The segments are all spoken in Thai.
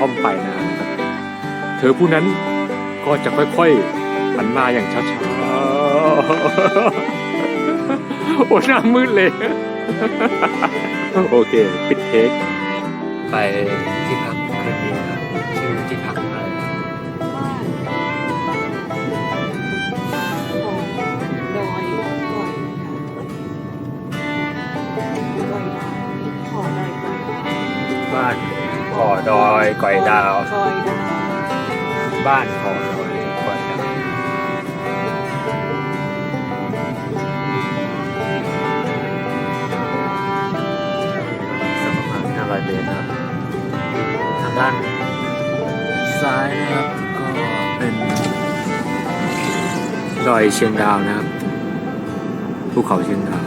ท่อมปลายนานะครับเธอผู้นั้นก็จะค่อยๆหันมาอย่างช้าๆ โอ้หน้ามืดเลย โอเค ปิดเทคไปที่พัก ก่อยดาว ก่อยดาว บ้านก่อดอยก่อยดาวสักประมาณ500เมตรนะครับทางด้านซ้ายนะครับก็เป็นดอยเชียงดาวนะครับภูเขาเชียงดาว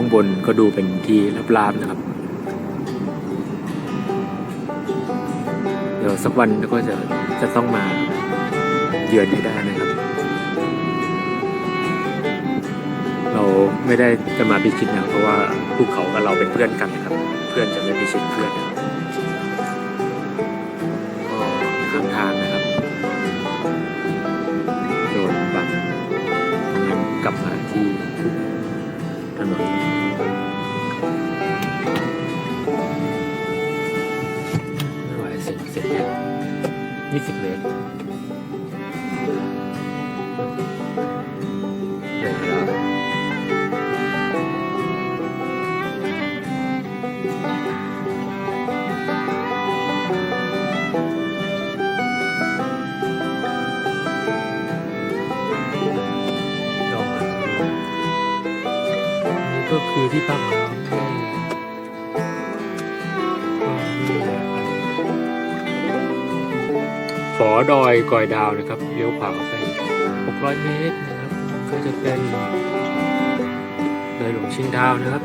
ข้างบนก็ดูเป็นที่ราบๆนะครับ เดี๋ยวสักวันก็จะจะต้องมาเยือนให้ได้นะครับ เราไม่ได้จะมาพิชิตนะเพราะว่าภูเขากับเราเป็นเพื่อนกันนะครับ เพื่อนจะไม่พิชิตเพื่อนนะครับก็ข้างทางนะครับโดนบังงั้นกลับมาที่ถนน ยี่สิบเมตรเหลือยแล้วลองมาดูนี่ก็คือที่พักของ ฝอดอยกอยดาวนะครับเลี้ยวขวาเข้าไป 600 เมตรนะครับ ก็จะเป็นดอยหลวงเชิงดาวนะครับ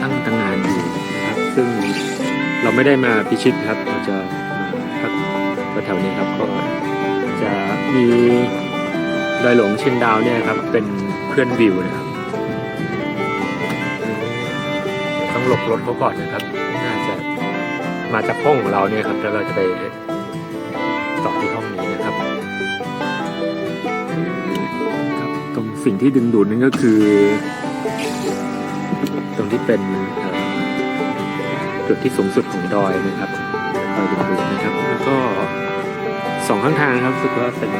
ตั้งตั้งงานอยู่นะครับ ซึ่งเราไม่ได้มาพิชิตครับเราจะมาพักแถวนี้ครับก็จะมีดอยหลวงเชียงดาวเนี่ยครับเป็นเพื่อนวิวนะครับต้องหลบรถเขาก่อนนะครับ น่าจะมาจากห้องของเราเนี่ยครับแล้วเราจะไป สิ่งที่ดึงดูดนั่นก็คือ ตรงที่เป็นเอ่อจุดที่สูงสุดของดอยนะครับดอยดึงดูดนะครับ แล้วก็สองข้างทางนะครับรู้สึกว่าเป็น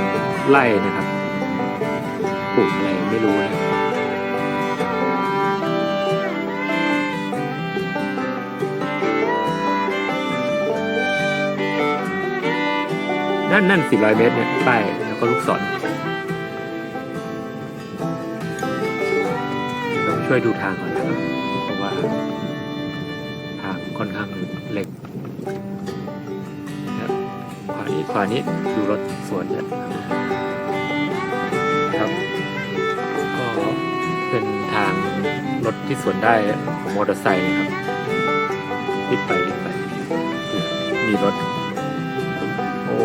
ไร่นะครับปลูกอะไรไม่รู้นะนั่นนั่น400 เมตรเนี่ยป้ายแล้วก็ลูกศร ช่วยดูทางก่อนนะครับ เพราะว่า ทางค่อนข้างเล็กนะครับขวานี้ขวานี้ดูรถสวนนี่ยครับ ก็เป็นทางรถที่สวนได้ของมอเตอร์ไซค์นะครับรีบไปรีบไป มีรถ โอ้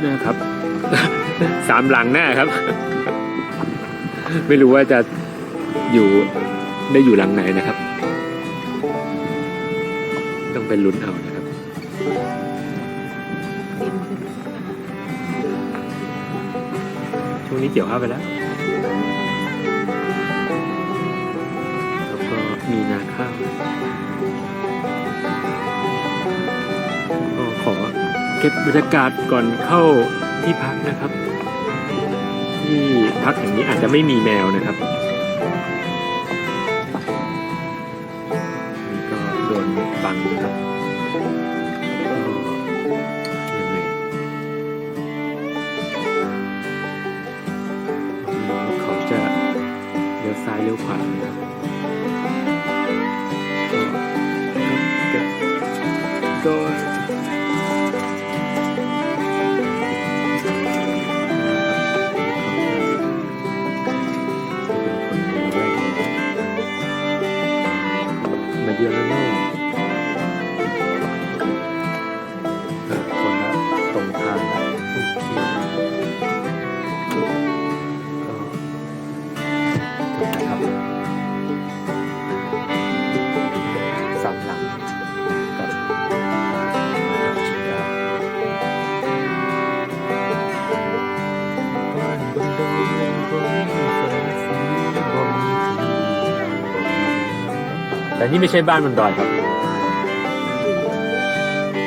นี่นะครับ สามหลังแน่ครับ ไม่รู้ว่าจะอยู่ได้อยู่หลังไหนนะครับ ต้องเป็นลุ้นเอานะครับช่วงนี้เกี่ยวข้าวไปแล้ว แล้วก็มีนาข้าวก็ขอเก็บบรรยากาศก่อนเข้าที่พักนะครับ ที่พักแห่งนี้อาจจะไม่มีแมวนะครับนี่ก็โดนบังนะครับก็ยังไงเขาจะเลี้ยวซ้ายเลี้ยวขวานะครับ แต่นี่ไม่ใช่บ้านบนดอยครับ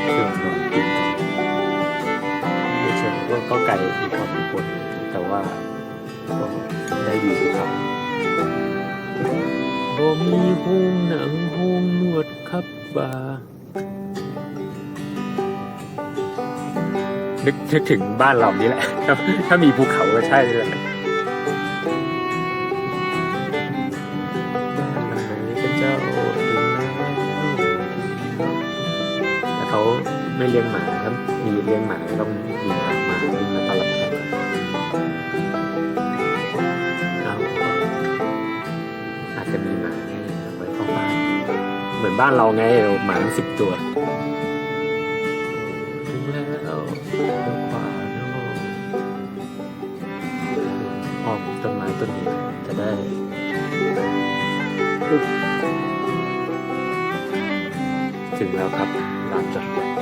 เชิงดอยกินไม่เชิงก็ก็ไกลอีกพอสมควรแต่ว่าก็ได้วิวภูเขาบ่มีห้องหนังห้องนวดครับบานึกนึกถึงบ้านเรานี่แหละ ถ้ามีภูเขาก็ใช่เลย ไม่เลี้ยงหมาครับมีเลี้ยงหมาต้องมีหมาหมาวิ่งมาต้อนรับแขกเอาก็อาจจะมีหมาให้ไว้เข้าบ้านเหมือนบ้านเราไงเราหมาทั้งสิบตัวถึงแล้วเลี้ยวขวาเนาะออกต้นไม้ต้นนี้จะได้ถึงแล้วครับลานจอดรถ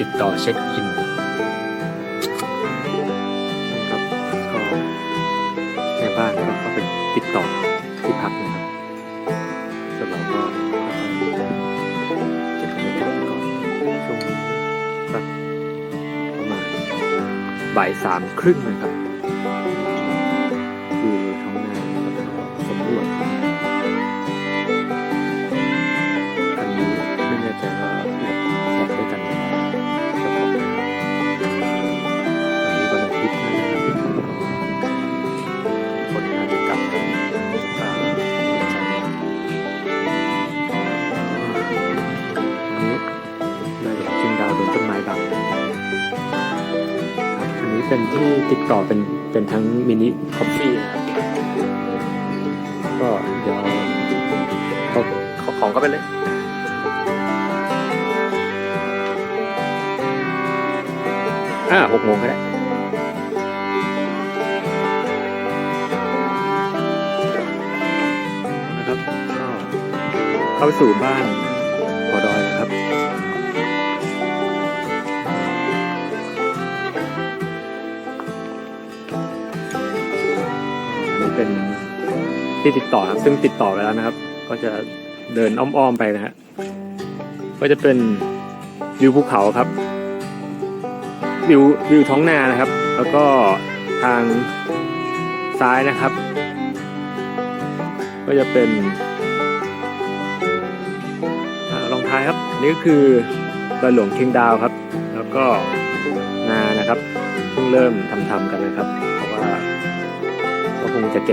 ติดต่อเช็คอินครับก็ในบ้านก็ไปติดต่อที่พักนะครับส่วนเราก็เก็บบรรยากาศก่อนช่วงสักประมาณบ่ายสามครึ่งนะครับ ต่อเป็นเป็นทั้งมินิคอฟฟี่นะครับก็เดี๋ยวเอาขอของก็ไปเลยอ่าหกโมงก็ได้นะครับก็เข้าสู่บ้าน เป็นที่ติดต่อครับซึ่งติดต่อไปแล้วนะครับ ก็จะเดินอ้อมๆไปนะฮะก็จะเป็นวิวภูเขาครับวิววิวท้องนานะครับ แล้วก็ทางซ้ายนะครับ ก็จะเป็นอารองท้ายครับนี่ก็คือดอยหลวงเชียงดาวครับ แล้วก็นานะครับ เพิ่งเริ่มทำๆกันนะครับ เพราะว่า คงจะเก็บ